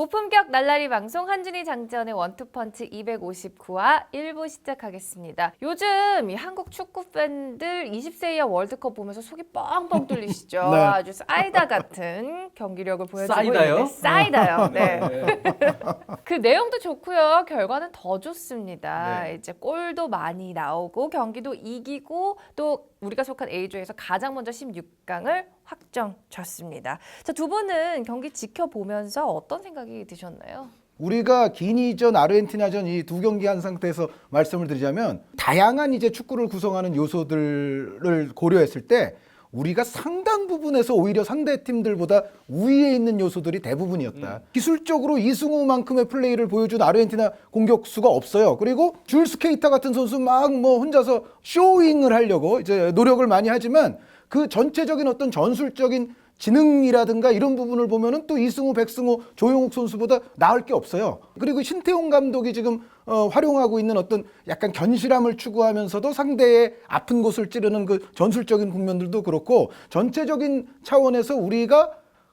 고품격 날라리 방송 한준희 장전의 원투펀치 259화 1부 시작하겠습니다. 요즘 이 한국 축구 팬들 20세 이하 월드컵 보면서 속이 뻥뻥 뚫리시죠. 네. 아주 사이다 같은 경기력을 보여주고 사이다요? 있는데 사이다요. 네. 그 내용도 좋고요. 결과는 더 좋습니다. 네. 이제 골도 많이 나오고 경기도 이기고 또 우리가 속한 A조에서 가장 먼저 16강을 확정졌습니다. 자, 두 분은 경기 지켜보면서 어떤 생각이 드셨나요? 우리가 기니전, 아르헨티나전 이 두 경기 한 상태에서 말씀을 드리자면 다양한 이제 축구를 구성하는 요소들을 고려했을 때 우리가 상당 부분에서 오히려 상대 팀들보다 우위에 있는 요소들이 대부분이었다. 기술적으로 이승우만큼의 플레이를 보여준 아르헨티나 공격수가 없어요. 그리고 줄 스 케이타 같은 선수 막 뭐 혼자서 쇼잉을 하려고 이제 노력을 많이 하지만 그 전체적인 어떤 전술적인 지능이라든가 이런 부분을 보면은 또 이승우, 백승호, 조용욱 선수보다 나을 게 없어요. 그리고 신태용 감독이 지금 어, 활용하고 있는 어떤 약간 견실함을 추구하면서도 상대의 아픈 곳을 찌르는 그 전술적인 국면들도 그렇고 전체적인 차원에서 우리가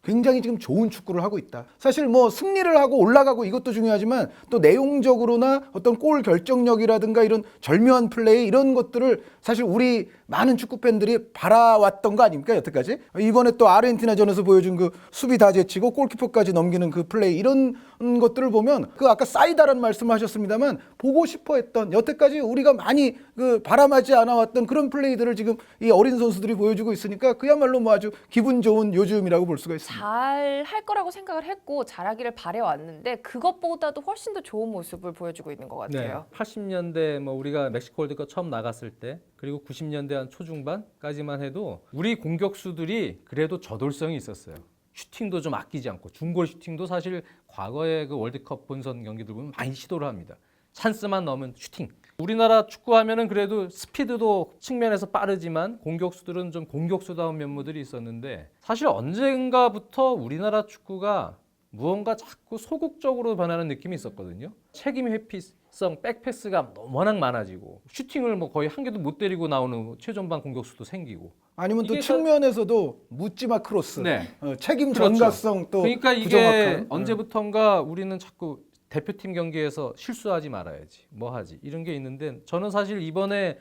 굉장히 지금 좋은 축구를 하고 있다. 사실 뭐 승리를 하고 올라가고 이것도 중요하지만 또 내용적으로나 어떤 골 결정력이라든가 이런 절묘한 플레이 이런 것들을 사실 우리 많은 축구 팬들이 바라왔던 거 아닙니까 여태까지 이번에 또 아르헨티나전에서 보여준 그 수비 다 제치고 골키퍼까지 넘기는 그 플레이 이런 것들을 보면 그 아까 사이다라는 말씀하셨습니다만 보고 싶어 했던 여태까지 우리가 많이 그 바람하지 않아왔던 그런 플레이들을 지금 이 어린 선수들이 보여주고 있으니까 그야말로 뭐 아주 기분 좋은 요즘이라고 볼 수가 있습니다. 잘 할 거라고 생각을 했고 잘하기를 바래왔는데 그것보다도 훨씬 더 좋은 모습을 보여주고 있는 것 네. 같아요. 80년대 뭐 우리가 멕시코 월드컵 처음 나갔을 때 그리고 90년대 한 초중반까지만 해도 우리 공격수들이 그래도 저돌성이 있었어요. 슈팅도 좀 아끼지 않고 중골 슈팅도 사실 과거의 그 월드컵 본선 경기들 보면 많이 시도를 합니다. 찬스만 넣으면 슈팅. 우리나라 축구하면은 그래도 스피드도 측면에서 빠르지만 공격수들은 좀 공격수다운 면모들이 있었는데 사실 언젠가부터 우리나라 축구가 무언가 자꾸 소극적으로 변하는 느낌이 있었거든요. 책임 회피 성 백패스가 워낙 많아지고 슈팅을 뭐 거의 한 개도 못 때리고 나오는 최전방 공격수도 생기고. 아니면 또 이게 측면에서도 묻지마 크로스, 네. 어, 책임 그렇죠. 전가성 또 그러니까 이게 부정확한. 언제부턴가 우리는 자꾸 대표팀 경기에서 실수하지 말아야지. 뭐 하지? 이런 게 있는데 저는 사실 이번에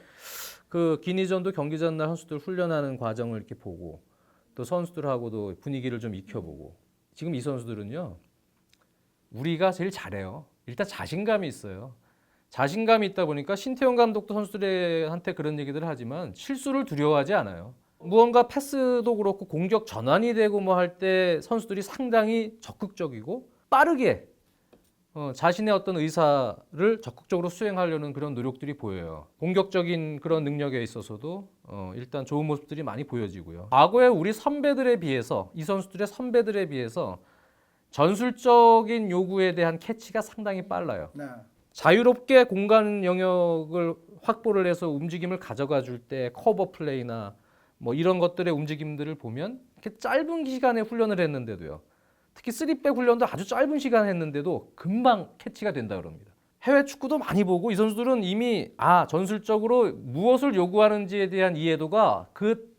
그 기니전도 경기 전날 선수들 훈련하는 과정을 이렇게 보고 또 선수들하고도 분위기를 좀 익혀보고 지금 이 선수들은요 우리가 제일 잘해요. 일단 자신감이 있어요. 자신감이 있다 보니까 신태용 감독도 선수들한테 그런 얘기들을 하지만 실수를 두려워하지 않아요. 무언가 패스도 그렇고 공격 전환이 되고 뭐 할 때 선수들이 상당히 적극적이고 빠르게 어, 자신의 어떤 의사를 적극적으로 수행하려는 그런 노력들이 보여요. 공격적인 그런 능력에 있어서도 어, 일단 좋은 모습들이 많이 보여지고요. 과거에 우리 선배들에 비해서 이 선수들의 선배들에 비해서 전술적인 요구에 대한 캐치가 상당히 빨라요. 네. 자유롭게 공간 영역을 확보를 해서 움직임을 가져가 줄 때 커버 플레이나 뭐 이런 것들의 움직임들을 보면 이렇게 짧은 시간에 훈련을 했는데도요. 특히 쓰리백 훈련도 아주 짧은 시간 했는데도 금방 캐치가 된다 그럽니다. 해외 축구도 많이 보고 이 선수들은 이미 아 전술적으로 무엇을 요구하는지에 대한 이해도가 그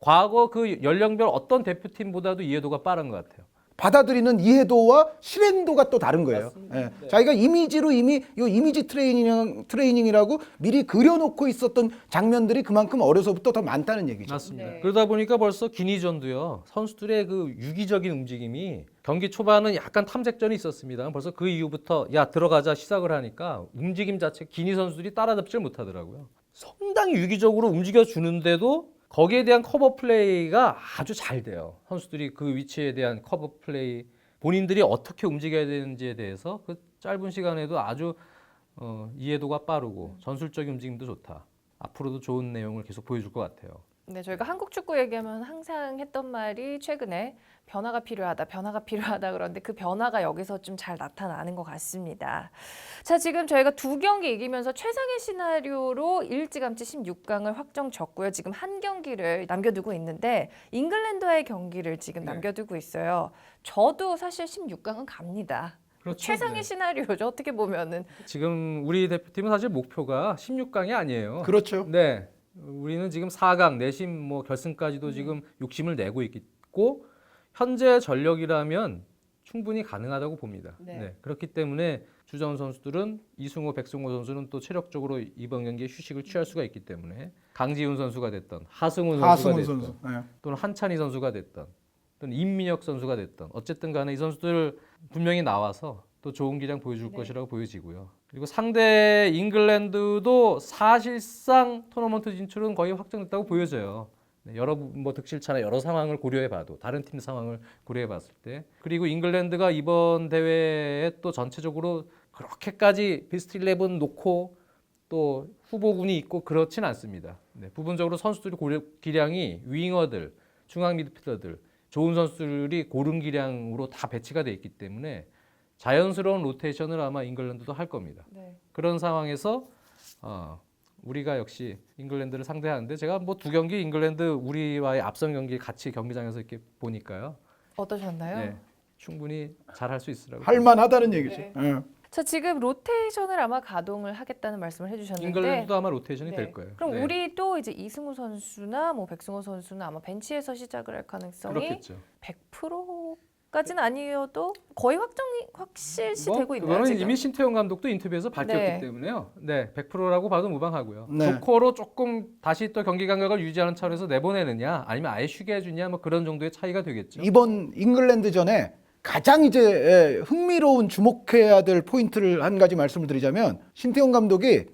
과거 그 연령별 어떤 대표팀보다도 이해도가 빠른 것 같아요. 받아들이는 이해도와 실행도가 또 다른 거예요. 예. 자기가 이미지로 이미 이 이미지 트레이닝 트레이닝이라고 미리 그려놓고 있었던 장면들이 그만큼 어려서부터 더 많다는 얘기죠. 맞습니다. 네. 그러다 보니까 벌써 기니전도요. 선수들의 그 유기적인 움직임이 경기 초반은 약간 탐색전이 있었습니다. 벌써 그 이후부터 야 들어가자 시작을 하니까 움직임 자체 기니 선수들이 따라잡지를 못하더라고요. 상당히 유기적으로 움직여 주는데도 거기에 대한 커버 플레이가 아주 잘 돼요. 선수들이 그 위치에 대한 커버 플레이 본인들이 어떻게 움직여야 되는지에 대해서 그 짧은 시간에도 아주 어, 이해도가 빠르고 전술적인 움직임도 좋다. 앞으로도 좋은 내용을 계속 보여줄 것 같아요. 네, 저희가 한국 축구 얘기하면 항상 했던 말이 최근에 변화가 필요하다, 변화가 필요하다 그런데 그 변화가 여기서 좀 잘 나타나는 것 같습니다. 자, 지금 저희가 두 경기 이기면서 최상의 시나리오로 일찌감치 16강을 확정 졌고요. 지금 한 경기를 남겨두고 있는데 잉글랜드와의 경기를 지금 네. 남겨두고 있어요. 저도 사실 16강은 갑니다. 그렇죠. 최상의 네. 시나리오죠. 어떻게 보면은 지금 우리 대표팀은 사실 목표가 16강이 아니에요. 그렇죠. 네. 우리는 지금 4강, 내심 뭐 결승까지도 지금 욕심을 내고 있고 현재 전력이라면 충분히 가능하다고 봅니다. 네. 네. 그렇기 때문에 주전 선수들은 이승호, 백승호 선수는 또 체력적으로 이번 경기에 휴식을 취할 수가 있기 때문에 강지훈 선수가 됐던 하승훈 선수가 하승훈 됐던 선수. 네. 또는 한찬희 선수가 됐던 또는 임민혁 선수가 됐던 어쨌든 간에 이 선수들 분명히 나와서 또 좋은 기량 보여줄 네. 것이라고 보여지고요. 그리고 상대 잉글랜드도 사실상 토너먼트 진출은 거의 확정됐다고 보여져요. 네, 여러 부- 뭐 득실차나 여러 상황을 고려해봐도 다른 팀 상황을 고려해봤을 때 그리고 잉글랜드가 이번 대회에 또 전체적으로 그렇게까지 베스트 11 놓고 또 후보군이 있고 그렇진 않습니다. 네, 부분적으로 선수들이 고려, 기량이 윙어들, 중앙 미드필더들, 좋은 선수들이 고른 기량으로 다 배치가 돼 있기 때문에 자연스러운 로테이션을 아마 잉글랜드도 할 겁니다. 네. 그런 상황에서 어, 우리가 역시 잉글랜드를 상대하는데 제가 뭐 두 경기 잉글랜드 우리와의 앞선 경기 같이 경기장에서 이렇게 보니까요. 어떠셨나요? 네, 충분히 잘 할 수 있으라고. 할 만하다는 얘기죠. 네. 예. 자 지금 로테이션을 아마 가동을 하겠다는 말씀을 해주셨는데 잉글랜드도 아마 로테이션이 네. 될 거예요. 그럼 네, 우리도 이제 이승우 선수나 뭐 백승호 선수는 아마 벤치에서 시작을 할 가능성이 그렇겠죠. 100% 까지는 아니어도 거의 확정이 확실시 뭐 되고 있나요? 그거는 지금? 이미 신태용 감독도 인터뷰에서 밝혔기 네. 때문에요. 네, 100%라고 봐도 무방하고요. 네. 조커로 조금 다시 또 경기 감각을 유지하는 차원에서 내보내느냐, 아니면 아예 쉬게 해주냐, 뭐 그런 정도의 차이가 되겠죠. 이번 잉글랜드전에 가장 이제 예, 흥미로운 주목해야 될 포인트를 한 가지 말씀을 드리자면 신태용 감독이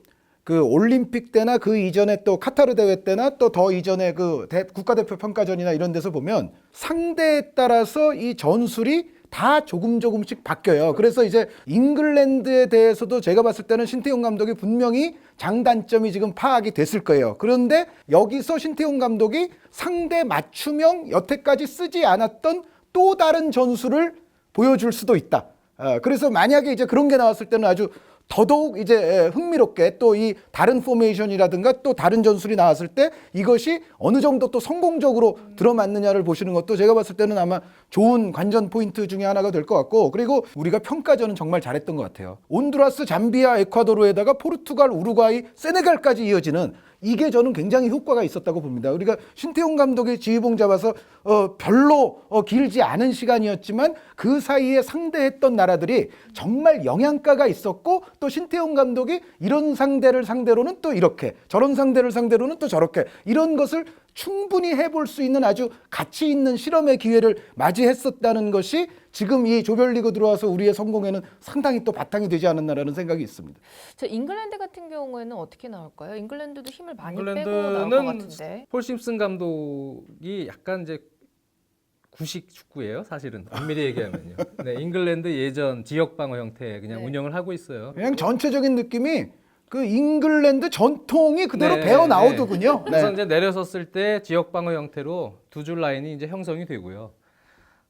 그 올림픽 때나 그 이전에 또 카타르 대회 때나 또 더 이전에 그 대- 국가대표 평가전이나 이런 데서 보면 상대에 따라서 이 전술이 다 조금 조금씩 바뀌어요. 그래서 이제 잉글랜드에 대해서도 제가 봤을 때는 신태용 감독이 분명히 장단점이 지금 파악이 됐을 거예요. 그런데 여기서 신태용 감독이 상대 맞춤형 여태까지 쓰지 않았던 또 다른 전술을 보여줄 수도 있다. 어, 그래서 만약에 이제 그런 게 나왔을 때는 아주 더더욱 이제 예, 흥미롭게 또 이 다른 포메이션이라든가 또 다른 전술이 나왔을 때 이것이 어느 정도 또 성공적으로 들어맞느냐를 보시는 것도 제가 봤을 때는 아마 좋은 관전 포인트 중에 하나가 될 것 같고 그리고 우리가 평가전은 정말 잘했던 것 같아요. 온두라스, 잠비아, 에콰도르에다가 포르투갈, 우루과이, 세네갈까지 이어지는 이게 저는 굉장히 효과가 있었다고 봅니다. 우리가 신태용 감독의 지휘봉 잡아서 어, 별로 어, 길지 않은 시간이었지만 그 사이에 상대했던 나라들이 정말 영향가가 있었고 또 신태용 감독이 이런 상대를 상대로는 또 이렇게 저런 상대를 상대로는 또 저렇게 이런 것을 충분히 해볼 수 있는 아주 가치 있는 실험의 기회를 맞이했었다는 것이 지금 이 조별리그 들어와서 우리의 성공에는 상당히 또 바탕이 되지 않았나라는 생각이 있습니다. 자 잉글랜드 같은 경우에는 어떻게 나올까요? 잉글랜드도 힘을 많이 빼고 나올 것 같은데. 폴 심슨 감독이 약간 이제 구식 축구예요, 사실은 엄밀히 얘기하면요. 네, 잉글랜드 예전 지역 방어 형태 그냥 네. 운영을 하고 있어요. 그냥 전체적인 느낌이 그 잉글랜드 전통이 그대로 네, 배어 나오더군요. 그래서 네. 이제 내려섰을 때 지역 방어 형태로 두 줄 라인이 이제 형성이 되고요.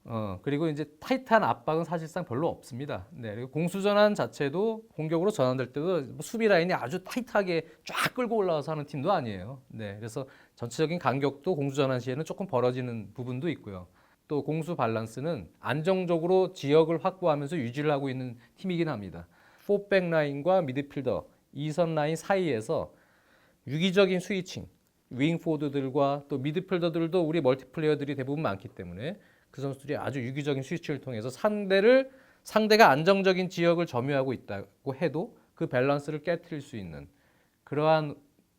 어 그리고 이제 타이트한 압박은 사실상 별로 없습니다. 네, 그리고 공수 전환 자체도 공격으로 전환될 때도 뭐 수비 라인이 아주 타이트하게 쫙 끌고 올라와서 하는 팀도 아니에요. 네, 그래서 전체적인 간격도 공수 전환 시에는 조금 벌어지는 부분도 있고요. 또 공수 밸런스는 안정적으로 지역을 확보하면서 유지를 하고 있는 팀이긴 합니다. 포백 라인과 미드필더 이선 라인 사이에서 유기적인 스위칭, 윙포드들과 또 미드필더들도 우리 멀티플레이어들이 대부분 많기 때문에 그 선수들이 아주 유기적인 스위치를 통해서 상대를 상대가 안정적인 지역을 점유하고 있다고 해도 그 밸런스를 깨뜨릴 수 있는 그러한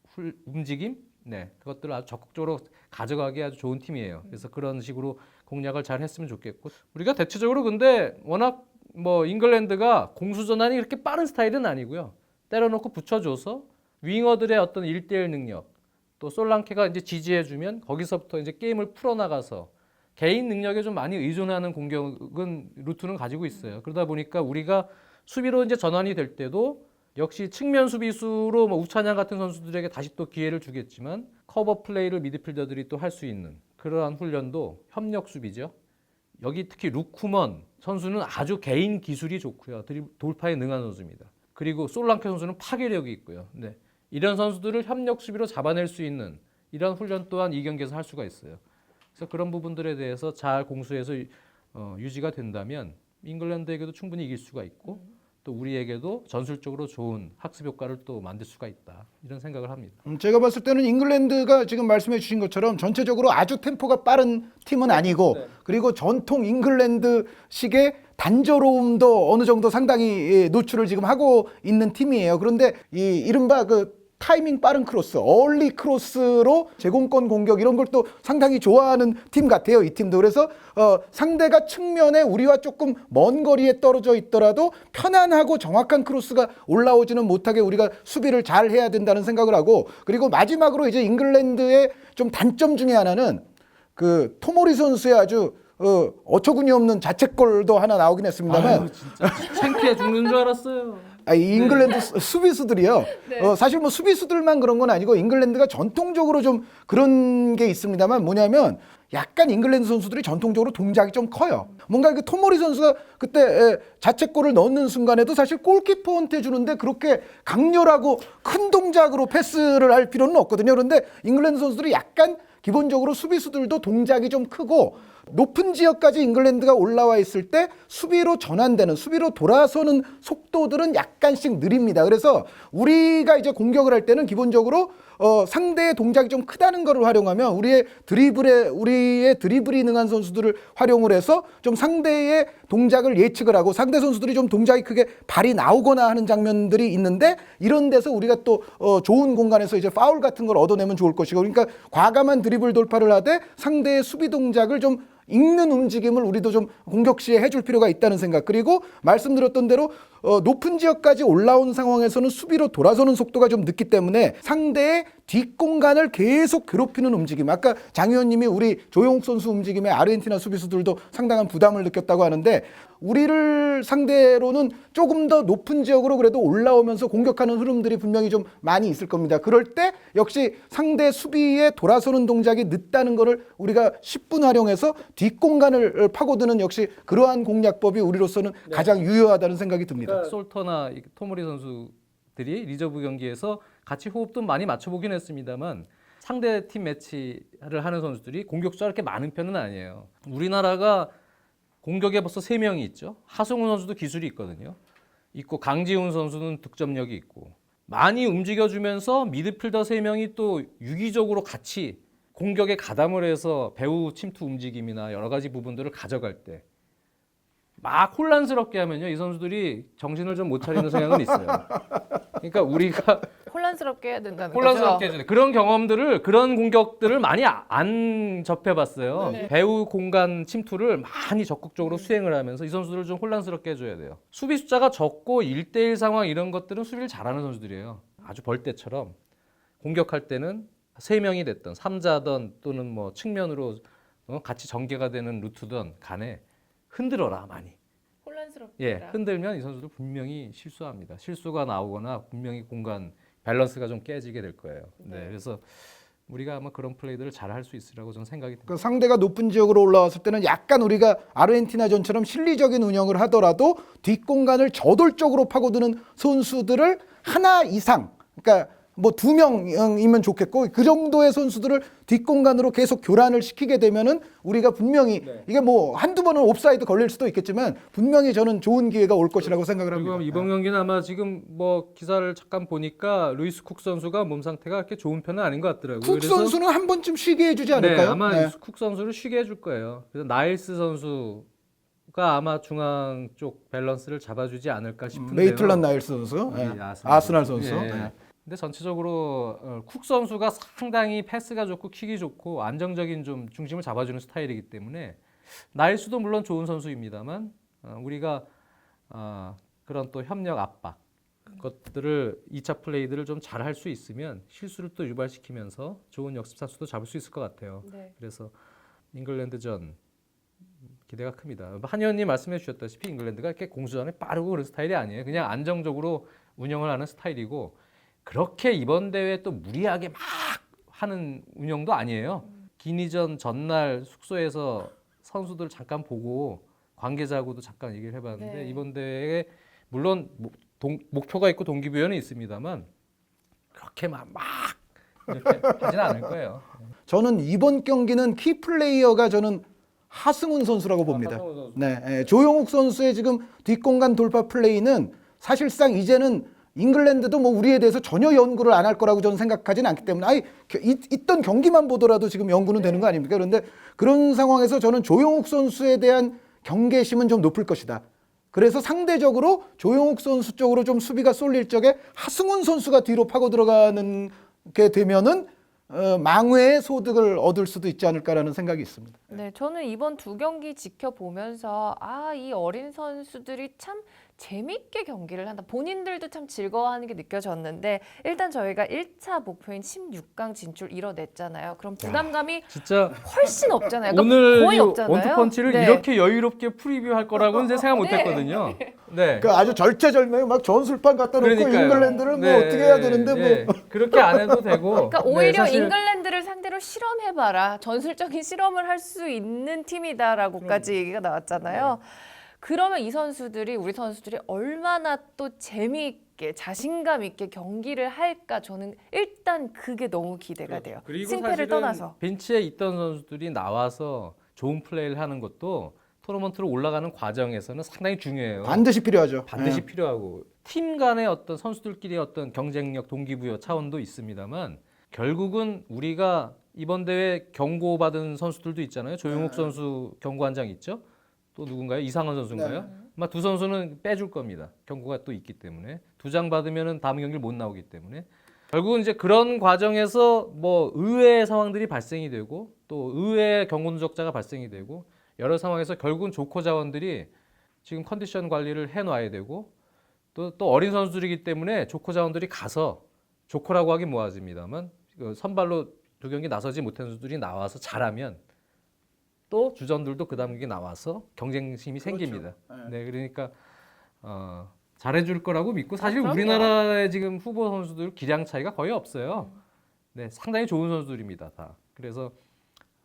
훌- 움직임, 네 그것들을 아주 적극적으로 가져가기 아주 좋은 팀이에요. 그래서 그런 식으로 공략을 잘 했으면 좋겠고 우리가 대체적으로 근데 워낙 뭐 잉글랜드가 공수 전환이 그렇게 빠른 스타일은 아니고요. 때려놓고 붙여줘서 윙어들의 어떤 일대일 능력 또 솔랑케가 이제 지지해주면 거기서부터 이제 게임을 풀어나가서 개인 능력에 좀 많이 의존하는 공격은 루트는 가지고 있어요. 그러다 보니까 우리가 수비로 이제 전환이 될 때도 역시 측면 수비수로 뭐 우찬양 같은 선수들에게 다시 또 기회를 주겠지만 커버 플레이를 미드필더들이 또 할 수 있는 그러한 훈련도 협력 수비죠. 여기 특히 루쿠먼 선수는 아주 개인 기술이 좋고요. 돌파에 능한 선수입니다. 그리고 솔랑케 선수는 파괴력이 있고요. 네. 이런 선수들을 협력 수비로 잡아낼 수 있는 이런 훈련 또한 이 경기에서 할 수가 있어요. 그래서 그런 부분들에 대해서 잘 공수해서 유- 어, 유지가 된다면 잉글랜드에게도 충분히 이길 수가 있고 또 우리에게도 전술적으로 좋은 학습 효과를 또 만들 수가 있다 이런 생각을 합니다. 음, 제가 봤을 때는 잉글랜드가 지금 말씀해 주신 것처럼 전체적으로 아주 템포가 빠른 팀은 아니고 네. 그리고 전통 잉글랜드식의 단조로움도 어느 정도 상당히 예, 노출을 지금 하고 있는 팀이에요. 그런데 이 이른바 그 타이밍 빠른 크로스, 얼리 크로스로 제공권 공격 이런 걸 또 상당히 좋아하는 팀 같아요. 이 팀도 그래서 어, 상대가 측면에 우리와 조금 먼 거리에 떨어져 있더라도 편안하고 정확한 크로스가 올라오지는 못하게 우리가 수비를 잘 해야 된다는 생각을 하고 그리고 마지막으로 이제 잉글랜드의 좀 단점 중에 하나는 그 토모리 선수의 아주 어, 어처구니 없는 자책골도 하나 나오긴 했습니다만 아유, 진짜 창피해 죽는 줄 알았어요. 아, 이 잉글랜드 수- 수비수들이요. 네. 어, 사실 뭐 수비수들만 그런 건 아니고 잉글랜드가 전통적으로 좀 그런 게 있습니다만 뭐냐면 약간 잉글랜드 선수들이 전통적으로 동작이 좀 커요. 뭔가 그 토모리 선수가 그때 에, 자책골을 넣는 순간에도 사실 골키퍼한테 주는데 그렇게 강렬하고 큰 동작으로 패스를 할 필요는 없거든요. 그런데 잉글랜드 선수들이 약간 기본적으로 수비수들도 동작이 좀 크고 높은 지역까지 잉글랜드가 올라와 있을 때 수비로 전환되는 수비로 돌아서는 속도들은 약간씩 느립니다. 그래서 우리가 이제 공격을 할 때는 기본적으로 어, 상대의 동작이 좀 크다는 것을 활용하면 우리의 드리블에 우리의 드리블이 능한 선수들을 활용을 해서 좀 상대의 동작을 예측을 하고 상대 선수들이 좀 동작이 크게 발이 나오거나 하는 장면들이 있는데 이런 데서 우리가 또 어, 좋은 공간에서 이제 파울 같은 걸 얻어내면 좋을 것이고 그러니까 과감한 드리블 돌파를 하되 상대의 수비 동작을 좀 읽는 움직임을 우리도 좀 공격 시에 해줄 필요가 있다는 생각. 그리고 말씀드렸던 대로 어, 높은 지역까지 올라온 상황에서는 수비로 돌아서는 속도가 좀 늦기 때문에 상대의 뒷공간을 계속 괴롭히는 움직임 아까 장 의원님이 우리 조용욱 선수 움직임에 아르헨티나 수비수들도 상당한 부담을 느꼈다고 하는데 우리를 상대로는 조금 더 높은 지역으로 그래도 올라오면서 공격하는 흐름들이 분명히 좀 많이 있을 겁니다. 그럴 때 역시 상대 수비에 돌아서는 동작이 늦다는 것을 우리가 10분 활용해서 뒷공간을 파고드는 역시 그러한 공략법이 우리로서는 가장 유효하다는 생각이 듭니다. 그러니까 솔터나 이 토모리 선수들이 리저브 경기에서 같이 호흡도 많이 맞춰보긴 했습니다만 상대 팀 매치를 하는 선수들이 공격수가 그렇게 많은 편은 아니에요. 우리나라가 공격에 벌써 세 명이 있죠. 하승우 선수도 기술이 있거든요. 있고 강지훈 선수는 득점력이 있고 많이 움직여주면서 미드필더 세 명이 또 유기적으로 같이 공격에 가담을 해서 배우 침투 움직임이나 여러 가지 부분들을 가져갈 때 막 혼란스럽게 하면요 이 선수들이 정신을 좀 못 차리는 성향은 있어요. 그러니까 우리가 혼란스럽게 해야 된다는 혼란스럽게 거죠. 해주는 그런 경험들을 그런 공격들을 많이 아- 안 접해봤어요. 네. 배우 공간 침투를 많이 적극적으로 수행을 하면서 이 선수들을 좀 혼란스럽게 해줘야 돼요. 수비 숫자가 적고 1대1 상황 이런 것들은 수비를 잘하는 선수들이에요. 아주 벌떼처럼 공격할 때는 세 명이 됐던 3자든 또는 뭐 측면으로 어, 같이 전개가 되는 루트든 간에 흔들어라 많이. 혼란스럽게. 예, 흔들면 이 선수들 분명히 실수합니다. 실수가 나오거나 분명히 공간 밸런스가 좀 깨지게 될 거예요. 네, 그래서 우리가 아마 그런 플레이들을 잘 할 수 있으라고 저는 생각이 듭니다. 그 상대가 높은 지역으로 올라왔을 때는 약간 우리가 아르헨티나전처럼 실리적인 운영을 하더라도 뒷공간을 저돌적으로 파고드는 선수들을 하나 이상, 그러니까 뭐 두 명이면 좋겠고 그 정도의 선수들을 뒷공간으로 계속 교란을 시키게 되면은 우리가 분명히 이게 뭐 한두 번은 옵사이드 걸릴 수도 있겠지만 분명히 저는 좋은 기회가 올 것이라고 생각을 합니다. 이번 경기는 아마 지금 뭐 기사를 잠깐 보니까 루이스 쿡 선수가 몸 상태가 그렇게 좋은 편은 아닌 것 같더라고요. 쿡 선수는 한 번쯤 쉬게 해주지 네, 않을까요? 아마 네. 쿡 선수를 쉬게 해줄 거예요. 그래서 나일스 선수 가 아마 중앙 쪽 밸런스를 잡아주지 않을까 싶은데요. 메이틀란 나일스 선수, 예, 네. 아스날 선수. 예. 네. 근데 전체적으로 어, 쿡 선수가 상당히 패스가 좋고 킥이 좋고 안정적인 좀 중심을 잡아주는 스타일이기 때문에 나일수도 물론 좋은 선수입니다만 어, 우리가 어, 그런 또 협력 압박 것들을 2차 플레이들을 좀 잘 할 수 있으면 실수를 또 유발시키면서 좋은 역습 찬스도 잡을 수 있을 것 같아요. 네. 그래서 잉글랜드전 기대가 큽니다. 한 의원님 말씀해 주셨다시피 잉글랜드가 이렇게 공수전에 빠르고 그런 스타일이 아니에요. 그냥 안정적으로 운영을 하는 스타일이고 그렇게 이번 대회 또 무리하게 막 하는 운영도 아니에요. 기니전 전날 숙소에서 선수들 잠깐 보고 관계자하고도 잠깐 얘기를 해봤는데 네. 이번 대회에 물론 목- 동- 목표가 있고 동기부여는 있습니다만 그렇게 막, 막 이렇게 하진 않을 거예요. 저는 이번 경기는 키 플레이어가 저는 하승훈 선수라고 봅니다. 하승우 선수. 네, 예, 조용욱 선수의 지금 뒷공간 돌파 플레이는 사실상 이제는 잉글랜드도 뭐 우리에 대해서 전혀 연구를 안 할 거라고 저는 생각하진 않기 때문에 아이 있던 경기만 보더라도 지금 연구는 되는 거 아닙니까? 그런데 그런 상황에서 저는 조용욱 선수에 대한 경계심은 좀 높을 것이다. 그래서 상대적으로 조용욱 선수 쪽으로 좀 수비가 쏠릴 적에 하승훈 선수가 뒤로 파고 들어가는 게 되면은 어, 망회의 소득을 얻을 수도 있지 않을까라는 생각이 있습니다. 네, 저는 이번 두 경기 지켜보면서 아, 이 어린 선수들이 참 재밌게 경기를 한다. 본인들도 참 즐거워하는 게 느껴졌는데 일단 저희가 1차 목표인 16강 진출 이뤄냈잖아요. 그럼 부담감이 진짜 훨씬 없잖아요. 그러니까 오늘 거의 이 없잖아요. 원투펀치를 네. 이렇게 여유롭게 프리뷰할 거라고는 이제 생각 못했거든요. 네. 그 아주 절체절명에 막 전술판 갖다 놓고 그러니까요. 잉글랜드를 뭐 네, 어떻게 해야 되는데 뭐 네. 그렇게 안 해도 되고. 그러니까 네, 오히려 사실 잉글랜드를 상대로 실험해봐라. 전술적인 실험을 할 수 있는 팀이다라고까지 얘기가 나왔잖아요. 그러면 이 선수들이 우리 선수들이 얼마나 또 재미있게 자신감 있게 경기를 할까 저는 일단 그게 너무 기대가 돼요. 그리고 승패를 사실은 떠나서. 벤치에 있던 선수들이 나와서 좋은 플레이를 하는 것도 토너먼트로 올라가는 과정에서는 상당히 중요해요. 반드시 필요하죠. 반드시 예. 필요하고 팀 간의 어떤 선수들끼리 어떤 경쟁력 동기부여 차원도 있습니다만 결국은 우리가 이번 대회 경고받은 선수들도 있잖아요. 조용욱 네. 선수 경고 한 장 있죠. 또 누군가요? 이상원 선수인가요? 네. 아마 두 선수는 빼줄 겁니다. 경고가 또 있기 때문에 두 장 받으면은 다음 경기를 못 나오기 때문에 결국은 이제 그런 과정에서 뭐 의외의 상황들이 발생이 되고 또 의외의 경고 누적자가 발생이 되고 여러 상황에서 결국은 조커 자원들이 지금 컨디션 관리를 해놔야 되고 또, 또 어린 선수들이기 때문에 조커 자원들이 가서 조커라고 하긴 뭐하지입니다만 그 선발로 두 경기 나서지 못한 선수들이 나와서 잘하면 또 주전들도 그 다음 경기 나와서 경쟁심이 생깁니다. 네, 그러니까 어, 잘해줄 거라고 믿고 사실 아, 그럼요. 우리나라의 지금 후보 선수들 기량 차이가 거의 없어요. 네, 상당히 좋은 선수들입니다, 다. 그래서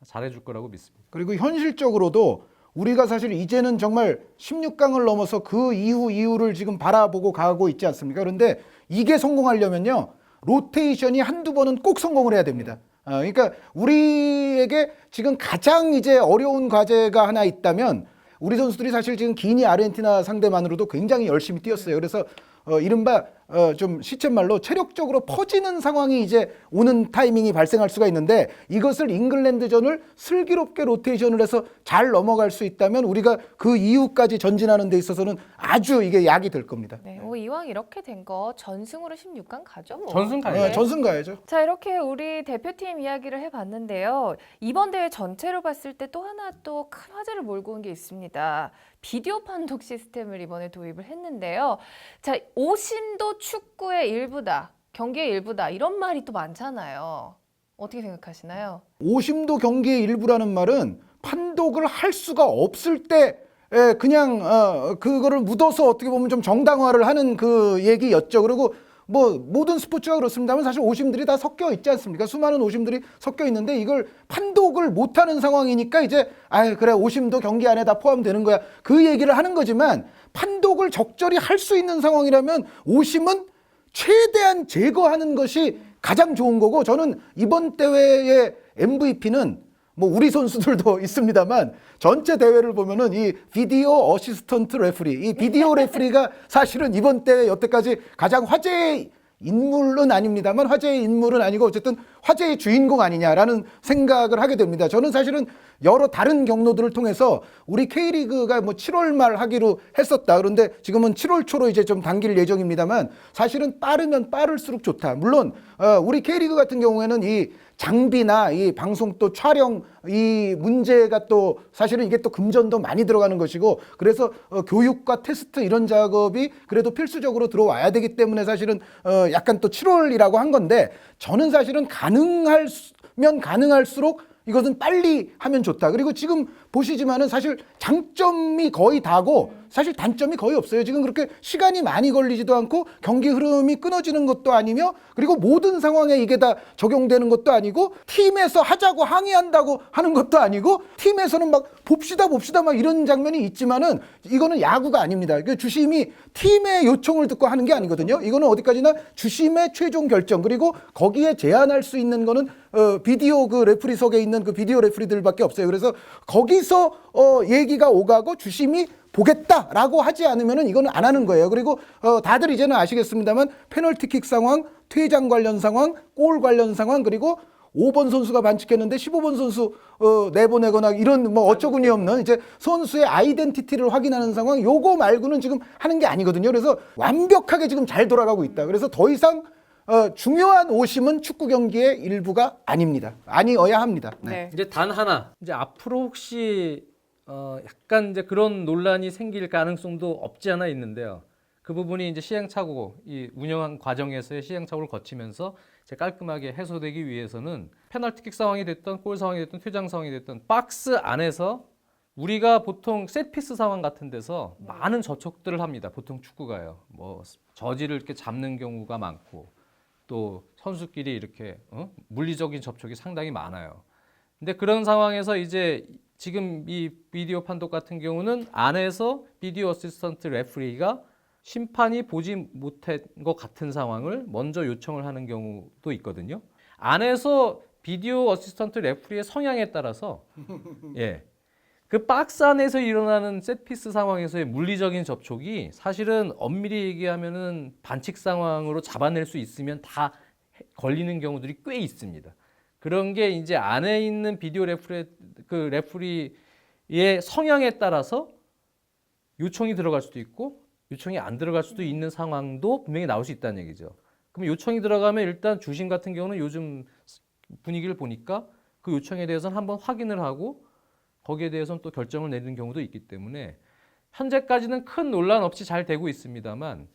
잘해줄 거라고 믿습니다. 그리고 현실적으로도 우리가 사실 이제는 정말 16강을 넘어서 그 이후 이후를 지금 바라보고 가고 있지 않습니까? 그런데 이게 성공하려면요. 로테이션이 한두 번은 꼭 성공을 해야 됩니다. 아, 그러니까 우리에게 지금 가장 이제 어려운 과제가 하나 있다면 우리 선수들이 사실 지금 기니 아르헨티나 상대만으로도 굉장히 열심히 뛰었어요. 그래서 어, 이른바 어, 좀 시쳇말로 체력적으로 퍼지는 상황이 이제 오는 타이밍이 발생할 수가 있는데 이것을 잉글랜드전을 슬기롭게 로테이션을 해서 잘 넘어갈 수 있다면 우리가 그 이후까지 전진하는 데 있어서는 아주 이게 약이 될 겁니다. 네, 뭐 이왕 이렇게 된 거 전승으로 16강 가죠. 뭐. 전승 가야죠. 어, 네. 전승 가야죠. 자 이렇게 우리 대표팀 이야기를 해봤는데요. 이번 대회 전체로 봤을 때 또 하나 또 큰 화제를 몰고 온 게 있습니다. 비디오 판독 시스템을 이번에 도입을 했는데요. 자 오심도 축구의 일부다, 경기의 일부다 이런 말이 또 많잖아요. 어떻게 생각하시나요? 오심도 경기의 일부라는 말은 판독을 할 수가 없을 때 에, 그냥 어, 그거를 묻어서 어떻게 보면 좀 정당화를 하는 그 얘기였죠. 그리고 뭐 모든 스포츠가 그렇습니다만 사실 오심들이 다 섞여 있지 않습니까? 수많은 오심들이 섞여 있는데 이걸 판독을 못하는 상황이니까 이제 아 그래 오심도 경기 안에 다 포함되는 거야 그 얘기를 하는 거지만 판독을 적절히 할 수 있는 상황이라면 오심은 최대한 제거하는 것이 가장 좋은 거고 저는 이번 대회의 MVP는 뭐 우리 선수들도 있습니다만 전체 대회를 보면은 이 비디오 어시스턴트 레프리 이 비디오 레프리가 사실은 이번 대회 여태까지 가장 화제의 인물은 아닙니다만 화제의 인물은 아니고 어쨌든 화제의 주인공 아니냐라는 생각을 하게 됩니다. 저는 사실은 여러 다른 경로들을 통해서 우리 K리그가 뭐 7월 말 하기로 했었다. 그런데 지금은 7월 초로 이제 좀 당길 예정입니다만 사실은 빠르면 빠를수록 좋다. 물론 어, 우리 K리그 같은 경우에는 이 장비나 이 방송 또 촬영 이 문제가 또 사실은 이게 또 금전도 많이 들어가는 것이고 그래서 어, 교육과 테스트 이런 작업이 그래도 필수적으로 들어와야 되기 때문에 사실은 어, 약간 또 7월이라고 한 건데 저는 사실은 가능하면 가능할수록 이것은 빨리 하면 좋다. 그리고 지금 보시지만은 사실 장점이 거의 다고 사실 단점이 거의 없어요. 지금 그렇게 시간이 많이 걸리지도 않고 경기 흐름이 끊어지는 것도 아니며 그리고 모든 상황에 이게 다 적용되는 것도 아니고 팀에서 하자고 항의한다고 하는 것도 아니고 팀에서는 막 봅시다 봅시다 막 이런 장면이 있지만은 이거는 야구가 아닙니다. 그 주심이 팀의 요청을 듣고 하는 게 아니거든요. 이거는 어디까지나 주심의 최종 결정 그리고 거기에 제한할 수 있는 거는 어, 비디오 그 레프리석에 있는 그 비디오 레프리들밖에 없어요. 그래서 거기서 어, 얘기가 오가고 주심이 보겠다라고 하지 않으면은 이거는 안 하는 거예요. 그리고 어, 다들 이제는 아시겠습니다만 페널티킥 상황, 퇴장 관련 상황, 골 관련 상황 그리고 5번 선수가 반칙했는데 15번 선수 어, 내보내거나 이런 뭐 어처구니 없는 이제 선수의 아이덴티티를 확인하는 상황 요거 말고는 지금 하는 게 아니거든요. 그래서 완벽하게 지금 잘 돌아가고 있다. 그래서 더 이상 어, 중요한 오심은 축구 경기의 일부가 아닙니다. 아니어야 합니다. 네. 네. 이제 단 하나 이제 앞으로 혹시 어 약간 이제 그런 논란이 생길 가능성도 없지 않아 있는데요. 그 부분이 이제 시행착오 이 운영한 과정에서의 시행착오를 거치면서 이제 깔끔하게 해소되기 위해서는 페널티킥 상황이 됐던 골 상황이 됐던 퇴장 상황이 됐던 박스 안에서 우리가 보통 셋피스 상황 같은 데서 많은 저촉들을 합니다. 보통 축구가요. 뭐 저지를 이렇게 잡는 경우가 많고 또 선수끼리 이렇게 어? 물리적인 접촉이 상당히 많아요. 근데 그런 상황에서 이제 지금 이 비디오 판독 같은 경우는 안에서 비디오 어시스턴트 레프리가 심판이 보지 못한 것 같은 상황을 먼저 요청을 하는 경우도 있거든요. 안에서 비디오 어시스턴트 레프리의 성향에 따라서 예. 그 박스 안에서 일어나는 셋피스 상황에서의 물리적인 접촉이 사실은 엄밀히 얘기하면은 반칙 상황으로 잡아낼 수 있으면 다 해- 걸리는 경우들이 꽤 있습니다. 그런 게 이제 안에 있는 비디오 레프리 그 레프리의 성향에 따라서 요청이 들어갈 수도 있고 요청이 안 들어갈 수도 있는 상황도 분명히 나올 수 있다는 얘기죠. 그럼 요청이 들어가면 일단 주심 같은 경우는 요즘 분위기를 보니까 그 요청에 대해서는 한번 확인을 하고 거기에 대해서는 또 결정을 내리는 경우도 있기 때문에 현재까지는 큰 논란 없이 잘 되고 있습니다만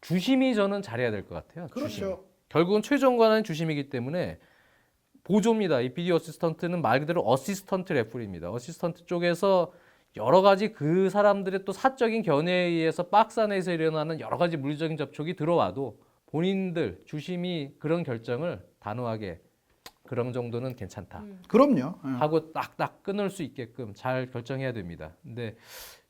주심이 저는 잘해야 될 것 같아요. 주심. 그렇죠. 결국은 최종 권한은 주심이기 때문에 보조입니다. 이 비디오 어시스턴트는 말 그대로 어시스턴트 레프리입니다. 어시스턴트 쪽에서 여러 가지 그 사람들의 또 사적인 견해에 의해서 박스 안에서 일어나는 여러 가지 물리적인 접촉이 들어와도 본인들 주심이 그런 결정을 단호하게 그런 정도는 괜찮다 그럼요. 예. 하고 딱딱 끊을 수 있게끔 잘 결정해야 됩니다. 근데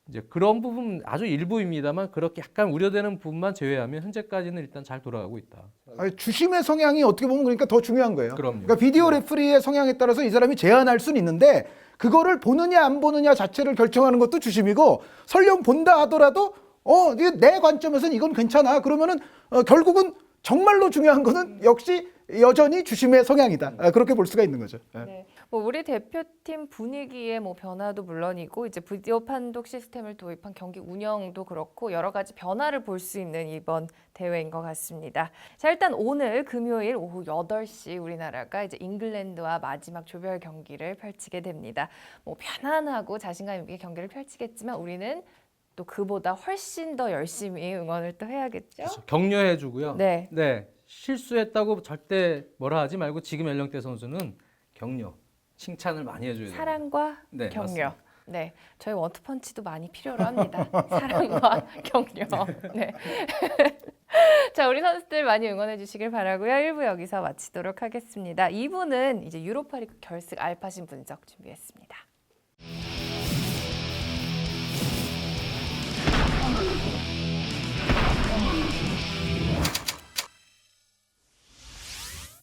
이제 그런 부분 아주 일부입니다만 그렇게 약간 우려되는 부분만 제외하면 현재까지는 일단 잘 돌아가고 있다. 아니, 주심의 성향이 어떻게 보면 그러니까 더 중요한 거예요. 그럼요. 그러니까 비디오 레프리의 성향에 따라서 이 사람이 제한할 수는 있는데 그거를 보느냐 안 보느냐 자체를 결정하는 것도 주심이고 설령 본다 하더라도 어, 이게 내 관점에서는 이건 괜찮아. 그러면은 어, 결국은 정말로 중요한 거는 역시 여전히 주심의 성향이다. 아, 그렇게 볼 수가 있는 거죠. 예. 네. 뭐 우리 대표팀 분위기의 뭐 변화도 물론이고 이제 비디오 판독 시스템을 도입한 경기 운영도 그렇고 여러 가지 변화를 볼 수 있는 이번 대회인 것 같습니다. 자, 일단 오늘 금요일 오후 8시 우리나라가 이제 잉글랜드와 마지막 조별 경기를 펼치게 됩니다. 뭐 편안하고 자신감 있게 경기를 펼치겠지만 우리는 또 그보다 훨씬 더 열심히 응원을 또 해야겠죠? 격려해 주고요. 네. 네. 실수했다고 절대 뭐라 하지 말고 지금 연령대 선수는 격려, 칭찬을 많이 해줘야 돼요. 사랑과 네, 격려. 맞습니다. 네, 저희 원투펀치도 많이 필요로 합니다. 사랑과 격려. 네. 자, 우리 선수들 많이 응원해 주시길 바라고요. 1부 여기서 마치도록 하겠습니다. 2부는 이제 유로파리그 결승 알파신 분석 준비했습니다.